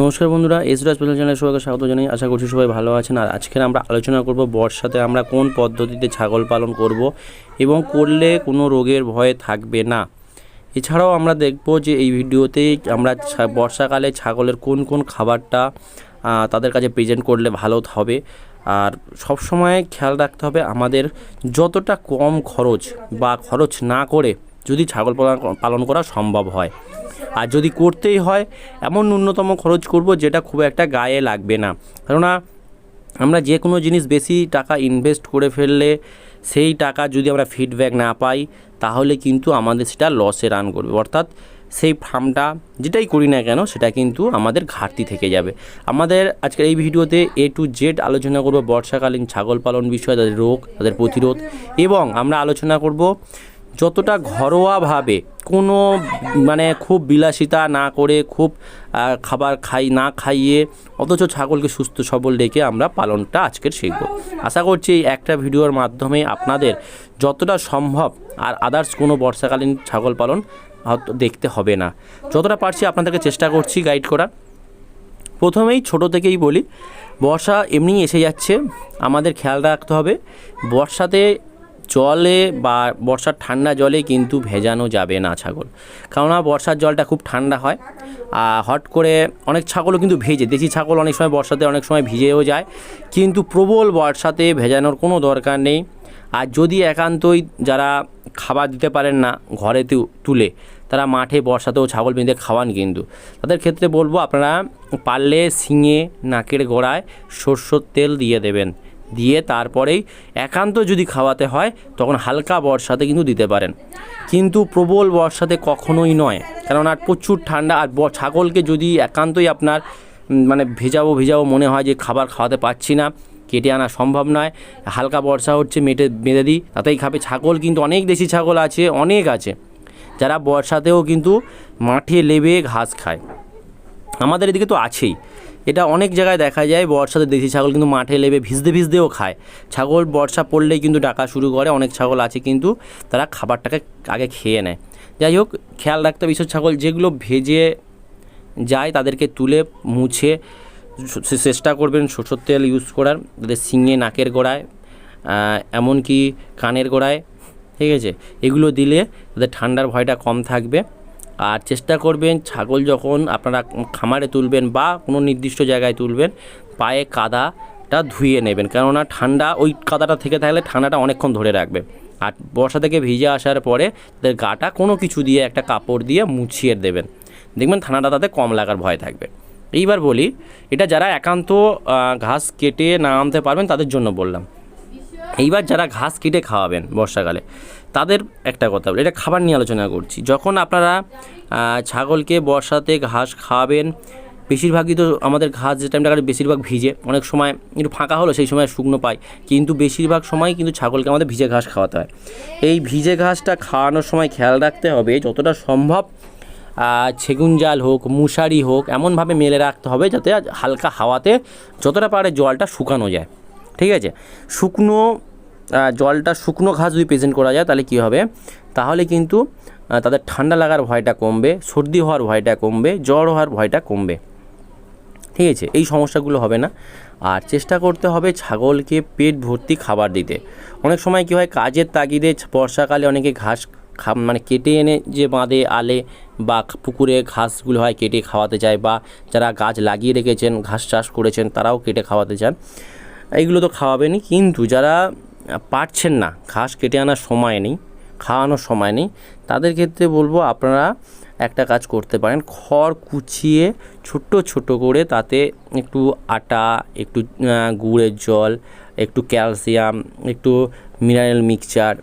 নমস্কার বন্ধুরা, এসরাজ স্পেশাল চ্যানেলে সবাইকে স্বাগত জানাই। আশা করছি সবাই ভালো আছেন। আর আজকের আমরা আলোচনা করব বর্ষাতে আমরা কোন পদ্ধতিতে ছাগল পালন করব এবং করলে কোনো রোগের ভয় থাকবে না। এছাড়াও আমরা দেখব যে এই ভিডিওতে আমরা বর্ষাকালে ছাগলের কোন কোন খাবারটা তাদের কাছে প্রেজেন্ট করলে ভালো হবে। আর সব সময় খেয়াল রাখতে হবে আমাদের যতটা কম খরচ বা খরচ না করে যদি ছাগল পালন- পালন করা সম্ভব হয়। আর যদি করতেই হয়, এমন ন্যূনতম খরচ করব যেটা খুব একটা গায়ে লাগবে না। কেননা, আমরা যে কোনো জিনিস বেশি টাকা ইনভেস্ট করে ফেললে সেই টাকা যদি আমরা ফিডব্যাক না পাই, তাহলে কিন্তু আমাদের সেটা লসে রান করবে। অর্থাৎ সেই ফার্মটা যেটাই করি না কেন, সেটা কিন্তু আমাদের ঘাটতি থেকে যাবে। আমাদের আজকের এই ভিডিওতে এ টু জেড আলোচনা করব বর্ষাকালীন ছাগল পালন বিষয়ে, তাদের রোগ, তাদের প্রতিরোধ এবং আমরা আলোচনা করব যতটা ঘরোয়াভাবে কোনো মানে খুব বিলাসিতা না করে, খুব খাবার খাই, না খাইয়ে, অথচ ছাগলকে সুস্থ সবল রেখে আমরা পালনটা আজকের শিখব। আশা করছি এই একটা ভিডিওর মাধ্যমে আপনাদের যতটা সম্ভব আর আদার্স কোনো বর্ষাকালীন ছাগল পালন দেখতে হবে না। যতটা পারছি আপনাদেরকে চেষ্টা করছি গাইড করার। প্রথমেই ছোট থেকেই বলি, বর্ষা এমনি এসে যাচ্ছে, আমাদের খেয়াল রাখতে হবে। বর্ষাতে জলে বা বর্ষার ঠান্ডা জলে কিন্তু ভেজানো যাবে না ছাগল। কেননা বর্ষার জলটা খুব ঠান্ডা হয়। আর হট করে অনেক ছাগলও কিন্তু ভেজে। দেশি ছাগল অনেক সময় বর্ষাতে অনেক সময় ভিজেও যায়। কিন্তু প্রবল বর্ষাতে ভেজানোর কোনো দরকার নেই। আর যদি একান্তই যারা খাবার দিতে পারেন না ঘরেতে তুলে, তারা মাঠে বর্ষাতেও ছাগল বেঁধে খাওয়ান কিন্তু। তাদের ক্ষেত্রে বলব আপনারা পারলে শিঙে, নাকের গোড়ায় সর্ষের তেল দিয়ে দেবেন। দিয়ে তারপরেই একান্ত যদি খাওয়াতে হয়, তখন হালকা বর্ষাতে কিন্তু দিতে পারেন। কিন্তু প্রবল বর্ষাতে কখনোই নয়। কেননা প্রচুর ঠান্ডা আর ছাগলকে যদি একান্তই আপনার মানে ভেজাবো ভেজাবো মনে হয় যে খাবার খাওয়াতে পারছি না, কেটে আনা সম্ভব নয়। হালকা বর্ষা হচ্ছে, মেটে, বেঁধে দিই, তাতেই খাবে। ছাগল কিন্তু অনেক দেশি ছাগল আছে, অনেক আছে, যারা বর্ষাতেও কিন্তু মাঠে লেবে ঘাস খায়। আমাদের এদিকে তো আছেই। এটা অনেক জায়গায় দেখা যায়, বর্ষাতে দেশি ছাগল কিন্তু মাঠে লেবে ভিজতে ভিজতেও খায়। ছাগল বর্ষা পড়লেই কিন্তু ডাকা শুরু করে, অনেক ছাগল আছে কিন্তু তারা খাবারটাকে আগে খেয়ে নেয়। যাই হোক, খেয়াল রাখতে হবে ছাগল যেগুলো ভেজে যায় তাদেরকে তুলে মুছে চেষ্টা করবেন সরষের তেল ইউজ করার, তাদের শিঙে নাকের গোড়ায় এমনকি কানের গোড়ায়, ঠিক আছে? এগুলো দিলে তাদের ঠান্ডার ভয়টা কম থাকবে। আর চেষ্টা করবেন ছাগল যখন আপনারা খামারে তুলবেন বা কোনো নির্দিষ্ট জায়গায় তুলবেন, পায়ে কাদাটা ধুয়ে নেবেন। কেননা ঠান্ডা, ওই কাদাটা থেকে থাকলে ঠান্ডাটা অনেকক্ষণ ধরে রাখবে। আর বর্ষা থেকে ভিজে আসার পরে তাদের গাটা কোনো কিছু দিয়ে একটা কাপড় দিয়ে মুছিয়ে দেবেন। দেখবেন ঠান্ডাটা তাতে কম লাগার ভয় থাকবে। এইবার বলি, এটা যারা একান্ত ঘাস কেটে না আনতে পারবেন তাদের জন্য বললাম। এইবার যারা ঘাস কেটে খাওয়াবেন বর্ষাকালে, তাদের একটা কথা বলি, এটা খাবার নিয়ে আলোচনা করছি। যখন আপনারা ছাগলকে বর্ষাতে ঘাস খাওয়াবেন, বেশিরভাগই তো আমাদের ঘাস যে টাইমটা কাটে বেশিরভাগ ভিজে। অনেক সময় একটু ফাঁকা হলো সেই সময় শুকনো পায়। কিন্তু বেশিরভাগ সময় কিন্তু ছাগলকে আমাদের ভিজে ঘাস খাওয়াতে হয়। এই ভিজে ঘাসটা খাওয়ানোর সময় খেয়াল রাখতে হবে, যতটা সম্ভব সেগুন জাল হোক মুশারি হোক, এমনভাবে মেলে রাখতে হবে যাতে হালকা হাওয়াতে যতটা পারে জলটা শুকানো যায়। ঠিক আছে? শুকনো জলটা শুকনো ঘাস যদি প্রেজেন্ট করা যায়, তাহলে কী হবে? তাহলে কিন্তু তাদের ঠান্ডা লাগার ভয়টা কমবে, সর্দি হওয়ার ভয়টা কমবে, জ্বর হওয়ার ভয়টা কমবে। ঠিক আছে? এই সমস্যাগুলো হবে না। আর চেষ্টা করতে হবে ছাগলকে পেট ভর্তি খাবার দিতে। অনেক সময় কী হয়, কাজের তাগিদে বর্ষাকালে অনেকে ঘাস খা মানে কেটে এনে যে বাঁধে আলে বা পুকুরে ঘাসগুলো হয়, কেটে খাওয়াতে চায় বা যারা গাছ লাগিয়ে রেখেছেন, ঘাস চাষ করেছেন, তারাও কেটে খাওয়াতে চান এইগুলো তো খাওয়াবেনই। কিন্তু যারা পারছেন না। ঘাস কেটে আনার সময় নেই, খাওয়ানোর সময় নেই। তাদের ক্ষেত্রে বলব, আপনারা একটা কাজ করতে পারেন। খড় কুচিয়ে ছোট্ট ছোট করে তাতে একটু আটা, একটু গুড়ের জল, একটু ক্যালসিয়াম, একটু মিনারেল মিক্সচার,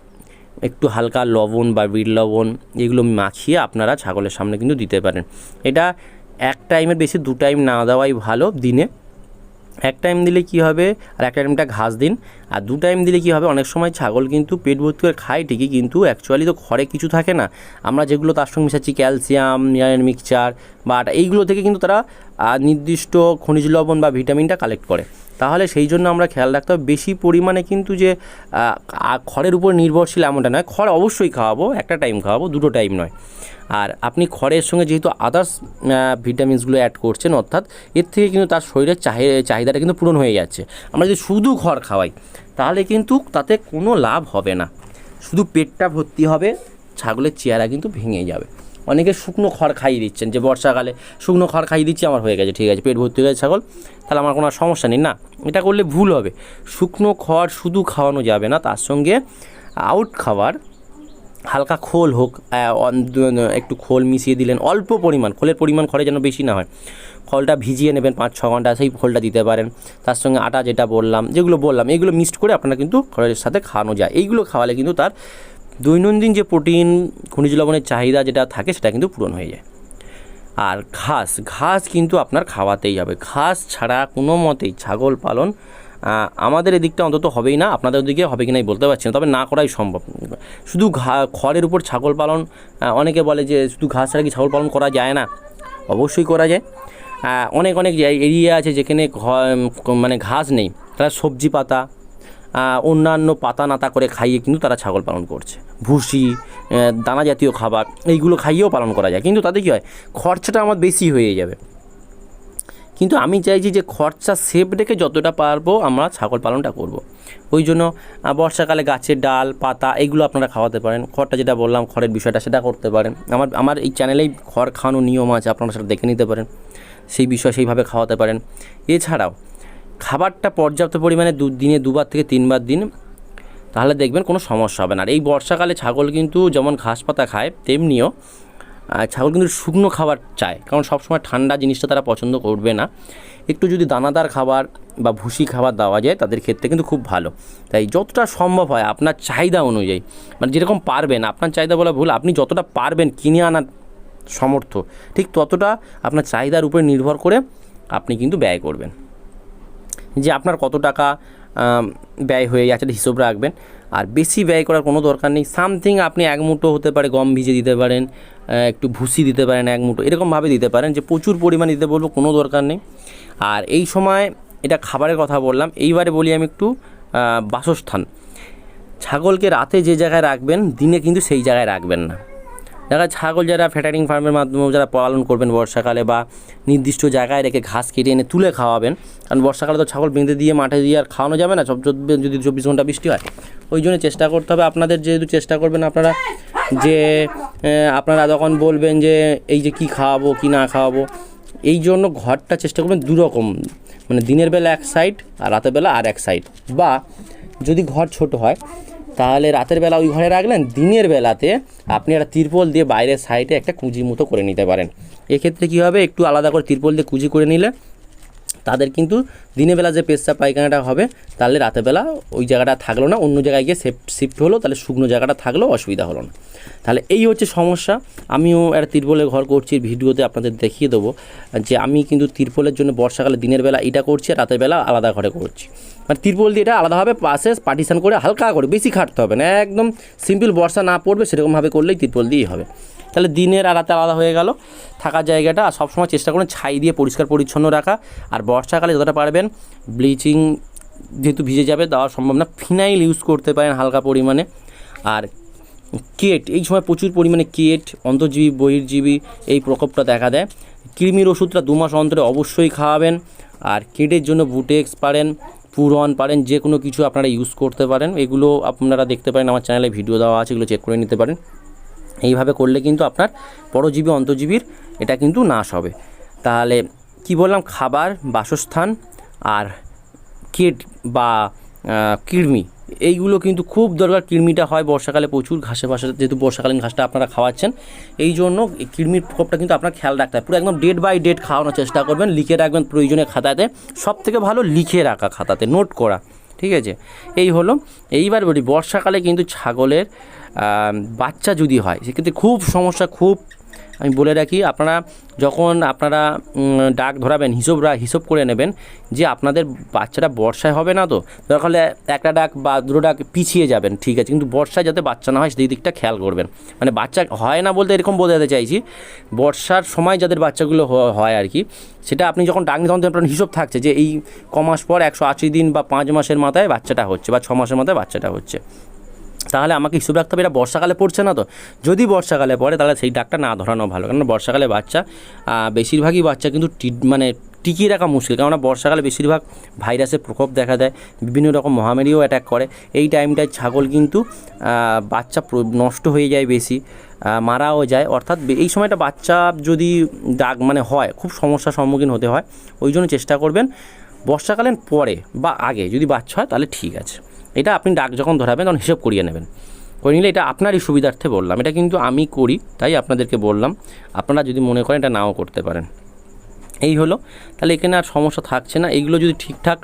একটু হালকা লবণ বা বিট লবণ এগুলো মাখিয়ে আপনারা ছাগলের সামনে কিন্তু দিতে পারেন। এটা এক টাইমের বেশি, দু টাইম না দেওয়াই ভালো দিনে। এক টাইম দিলে কি হবে? আর এক টাইমটা ঘাস দিন। আর দু টাইম দিলে কি হবে? অনেক সময় ছাগল কিন্তু পেট ভর্তি করে খায় ঠিকই, কিন্তু অ্যাকচুয়ালি তো ঘরে কিছু থাকে না। আমরা যেগুলো তার সঙ্গে মিশাচ্ছি ক্যালসিয়াম মিনারেল মিক্সচার বা এইগুলো থেকে কিন্তু তারা নির্দিষ্ট খনিজ লবণ বা ভিটামিনটা কালেক্ট করে। তাহলে সেই জন্য আমরা খেয়াল রাখতে হবে। বেশি পরিমাণে কিন্তু যে খড়ের উপর নির্ভরশীল এমনটা নয়। খড় অবশ্যই খাওয়াবো, একটা টাইম খাওয়াবো, দুটো টাইম নয়। আর আপনি খড়ের সঙ্গে যেহেতু আদার্স ভিটামিনসগুলো অ্যাড করছেন, অর্থাৎ এর থেকে কিন্তু তার শরীরের চাহি- চাহিদাটা কিন্তু পূরণ হয়ে যাচ্ছে। আমরা যদি শুধু খড় খাওয়াই, তাহলে কিন্তু তাতে কোনো লাভ হবে না। শুধু পেটটা ভর্তি হবে, ছাগলের চেহারা কিন্তু ভেঙে যাবে। অনেকে শুকনো খড় খাইয়ে দিচ্ছেন, যে বর্ষাকালে শুকনো খড় খাইয়ে দিচ্ছি, আমার হয়ে গেছে, ঠিক আছে, পেট ভর্তি হয়ে গেছে ছাগল, তাহলে আমার কোনো সমস্যা নেই। না, এটা করলে ভুল হবে। শুকনো খড় শুধু খাওয়ানো যাবে না, তার সঙ্গে আউট খাবার হালকা খোল হোক একটু খোল মিশিয়ে দিলেন, অল্প পরিমাণ, খোলের পরিমাণ খড়ে যেন বেশি না হয়। খোলটা ভিজিয়ে নেবেন পাঁচ, ছ ঘণ্টা, সেই খোলটা দিতে পারেন। তার সঙ্গে আটা যেটা বললাম, যেগুলো বললাম, এগুলো মিক্সড করে আপনারা কিন্তু খড়ের সাথে খাওয়ানো যায়। এইগুলো খাওয়ালে কিন্তু তার দৈনন্দিন যে প্রোটিন খনিজ লবণের চাহিদা যেটা থাকে সেটা কিন্তু পূরণ হয়ে যায়। আর ঘাস ঘাস কিন্তু আপনার খাওয়াতেই হবে। ঘাস ছাড়া কোনো মতেই ছাগল পালন আমাদের এদিকটা অন্তত হবেই না, আপনাদের ওদিকে হবে কি নাই বলতে পারছি না, তবে না করাই সম্ভব। শুধু ঘা, খড়ের উপর ছাগল পালন অনেকে বলে যে শুধু ঘাস ছাড়া কি ছাগল পালন করা যায় না? অবশ্যই করা যায়। অনেক অনেক এরিয়া আছে যেখানে মানে ঘাস নেই। তারা সবজি পাতা অন্যান্য পাতা নাতা করে খাইয়ে কিন্তু তারা ছাগল পালন করছে। ভুসি দানা জাতীয় খাবার, এইগুলো খাইয়েও পালন করা যায়। কিন্তু তাতে কী হয়? খরচাটা আমার বেশি হয়ে যাবে। কিন্তু আমি চাইছি যে খরচা সেভ রেখে যতটা পারব আমরা ছাগল পালনটা করব। ওই জন্য বর্ষাকালে গাছের ডাল, পাতা এগুলো আপনারা খাওয়াতে পারেন। খড়টা যেটা বললাম, খড়ের বিষয়টা সেটা করতে পারেন। আমার আমার এই চ্যানেলেই খড় খাওয়ানোর নিয়ম আছে, আপনারা সেটা দেখে নিতে পারেন। সেই বিষয় সেইভাবে খাওয়াতে পারেন। এছাড়াও খাবারটা পর্যাপ্ত পরিমাণে দু, দিনে দুবার থেকে তিনবার দিন, তাহলে দেখবেন কোনো সমস্যা হবে না। আর এই বর্ষাকালে ছাগল কিন্তু যেমন ঘাস পাতা খায়, তেমনিও ছাগল কিন্তু শুকনো খাবার চায়। কারণ সবসময় ঠান্ডা জিনিসটা তারা পছন্দ করবে না। একটু যদি দানাদার খাবার বা ভুসি খাবার দেওয়া যায়, তাদের ক্ষেত্রে কিন্তু খুব ভালো। তাই যতটা সম্ভব হয় আপনার চাহিদা অনুযায়ী মানে যেরকম পারবেন, আপনার চাহিদা বলা ভুল, আপনি যতটা পারবেন কিনে আনার সমর্থ, ঠিক ততটা আপনার চাহিদার উপরে নির্ভর করে আপনি কিন্তু ব্যয় করবেন। যে আপনার কত টাকা ব্যয় হয়ে এটা হিসেব রাখবেন। আর বেশি ব্যয় করার কোনো দরকার নেই। সামথিং আপনি এক মুঠো হতে পারে গম ভিজে দিতে পারেন একটু ভুসি দিতে পারেন এক মুঠো এরকমভাবে দিতে পারেন যে প্রচুর পরিমাণে দিতে বলব, কোনো দরকার নেই। আর এই সময় এটা খাবারের কথা বললাম, এইবারে বলি আমি একটু বাসস্থান। ছাগলকে রাতে যে জায়গায় রাখবেন, দিনে কিন্তু সেই জায়গায় রাখবেন না। দেখা ছাগল যারা ফ্যাটারিং ফার্মের মাধ্যমে যারা পালন করবেন বর্ষাকালে বা নির্দিষ্ট জায়গায় রেখে ঘাস কেটে এনে তুলে খাওয়াবেন, কারণ বর্ষাকালে তো ছাগল বেঁধে দিয়ে মাঠে দিয়ে আর খাওয়ানো যাবে না, সব যদি- চব্বিশ ঘণ্টা বৃষ্টি হয়। ওই জন্য চেষ্টা করতে হবে, আপনাদের যেহেতু চেষ্টা করবেন আপনারা যে আপনারা তখন বলবেন যে, এই যে কি খাওয়াবো, কি না খাওয়াবো, এই জন্য ঘরটা চেষ্টা করবেন দুরকম মানে দিনের বেলা এক সাইড আর রাতের বেলা আর এক সাইড বা যদি ঘর ছোট হয় তাহলে রাতের বেলা ওই ঘরে রাখলেন, দিনের বেলাতে আপনি একটা তিরপল দিয়ে বাইরের সাইডে একটা কুঁজি মতো করে নিতে পারেন। এক্ষেত্রে কী হবে? একটু আলাদা করে তিরপল দিয়ে কুঁজি করে নিলে তাদের কিন্তু দিনের বেলা যে পেশা পায়খানাটা হবে, তাহলে রাতের বেলা ওই জায়গাটা থাকল না, অন্য জায়গায় গিয়ে সেফ শিফট হলো, তাহলে শুকনো জায়গাটা থাকলেও অসুবিধা হলো না। তাহলে এই হচ্ছে সমস্যা। আমিও একটা তিরপলের ঘর করছি, ভিডিওতে আপনাদের দেখিয়ে দেবো, যে আমি কিন্তু তিরপলের জন্য বর্ষাকালে দিনের বেলা এটা করছি, আর রাতের বেলা আলাদা ঘরে করছি। মানে তিরপল দিয়ে এটা আলাদাভাবে পাশে পার্টিশান করে হালকা করে, বেশি খাটতে হবে না, একদম সিম্পল বর্ষা না পড়বে, সেরকমভাবে করলেই তিরপল দিয়েই হবে। তাহলে দিনের আর রাতে আলাদা হয়ে গেল। থাকার জায়গাটা আর সবসময় চেষ্টা করুন ছাই দিয়ে পরিষ্কার পরিচ্ছন্ন রাখা। আর বর্ষাকালে যতটা পারবেন ব্লিচিং যেহেতু ভিজে যাবে দেওয়া সম্ভব না ফিনাইল ইউজ করতে পারেন হালকা পরিমাণে। আর কেট, এই সময় প্রচুর পরিমাণে কেট, অন্তর্জীবী, বহির্জীবী এই প্রকোপটা দেখা দেয়। কৃমির ওষুধটা দু মাস অন্তরে অবশ্যই খাওয়াবেন। আর কেটের জন্য বুটেক্স পারেন পুরন পারেন যে কোনো কিছু আপনারা ইউজ করতে পারেন। এগুলো আপনারা দেখতে পারেন, আমার চ্যানেলে ভিডিও দেওয়া আছে, এগুলো চেক করে নিতে পারেন। এইভাবে করলে কিন্তু আপনার পরজীবী, অন্তর্জীবীর এটা কিন্তু নাশ হবে। তাহলে কি বললাম? খাবার, বাসস্থান আর কীট বা কৃমি, এইগুলো কিন্তু খুব দরকার। কৃমিটা হয় বর্ষাকালে প্রচুর ঘাসে বাসে যেহেতু বর্ষাকালীন ঘাসটা আপনারা খাওয়াচ্ছেন, এই জন্য কৃমির প্রকোপটা কিন্তু আপনার খেয়াল রাখতে হবে। পুরো একদম ডেট বাই ডেট খাওয়ানোর চেষ্টা করবেন, লিখে রাখবেন প্রয়োজনে খাতাতে। সব থেকে ভালো লিখে রাখা খাতাতে, নোট করা, ঠিক আছে? এই হলো, এইবার বলি, বর্ষাকালে কিন্তু ছাগলের বাচ্চা যদি হয়, সেক্ষেত্রে খুব সমস্যা, খুব, আমি বলে রাখি, আপনারা যখন আপনারা ডাক ধরাবেন, হিসোব রা- হিসোব করে নেবেন যে আপনাদের বাচ্চাটা বর্ষায় হবে না তো, দরকার হলে একটা ডাক বা দুটো ডাক পিছিয়ে যাবেন, ঠিক আছে, কিন্তু বর্ষায় যাতে বাচ্চা না হয়, সেই দিকটা খেয়াল করবেন। মানে বাচ্চা হয় না বলতে এরকম বোঝাতে চাইছি, বর্ষার সময় যাদের বাচ্চাগুলো হয় আর কি, সেটা আপনি যখন ডাক তখন আপনার হিসোব থাকছে যে এই ক মাস পর একশো আশি দিন বা পাঁচ মাসের মাথায় বাচ্চাটা হচ্ছে বা ছ মাসের মাথায় বাচ্চাটা হচ্ছে। তাহলে আমাকে হিসেব রাখতে হবে। এটা বর্ষাকালে পড়ছে না তো? যদি বর্ষাকালে পড়ে, তাহলে সেই ডাকটা না ধরানো ভালো। কারণ বর্ষাকালে বাচ্চা বেশিরভাগই বাচ্চা কিন্তু মানে টিকিয়ে রাখা মুশকিল। কেননা বর্ষাকালে বেশিরভাগ ভাইরাসের প্রকোপ দেখা দেয়, বিভিন্ন রকম মহামারীও অ্যাটাক করে। এই টাইমটায় ছাগল কিন্তু বাচ্চা নষ্ট হয়ে যায় বেশি মারাও যায়। অর্থাৎ এই সময়টা বাচ্চা যদি ডাক মানে হয়, খুব সমস্যার সম্মুখীন হতে হয়, ওই জন্য চেষ্টা করবেন বর্ষাকালীন পরে বা আগে যদি বাচ্চা হয়, তাহলে ঠিক আছে। এটা আপনি ডাক যখন ধরাবেন তখন হিসেব করিয়ে নেবেন। করে নিলে এটা আপনারই সুবিধার্থে বললাম। এটা কিন্তু আমি করি তাই আপনাদেরকে বললাম। আপনারা যদি মনে করেন এটা নাও করতে পারেন। এই হলো। তাহলে এখানে আর সমস্যা থাকছে না। এইগুলো যদি ঠিকঠাক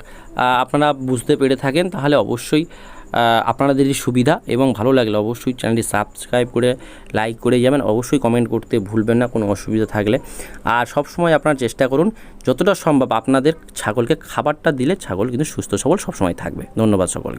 আপনারা বুঝতে পেরে থাকেন তাহলে অবশ্যই আহ, আপনাদেরই সুবিধা এবং ভালো লাগলে অবশ্যই চ্যানেলটি সাবস্ক্রাইব করে লাইক করে যাবেন। অবশ্যই কমেন্ট করতে ভুলবেন না কোনো অসুবিধা থাকলে। আর সব সময় আপনারা চেষ্টা করুন যতটা সম্ভব আপনাদের ছাগলকে খাবারটা দিলে ছাগল কিন্তু সুস্থ সবল সবসময় থাকবে। ধন্যবাদ সকলকে।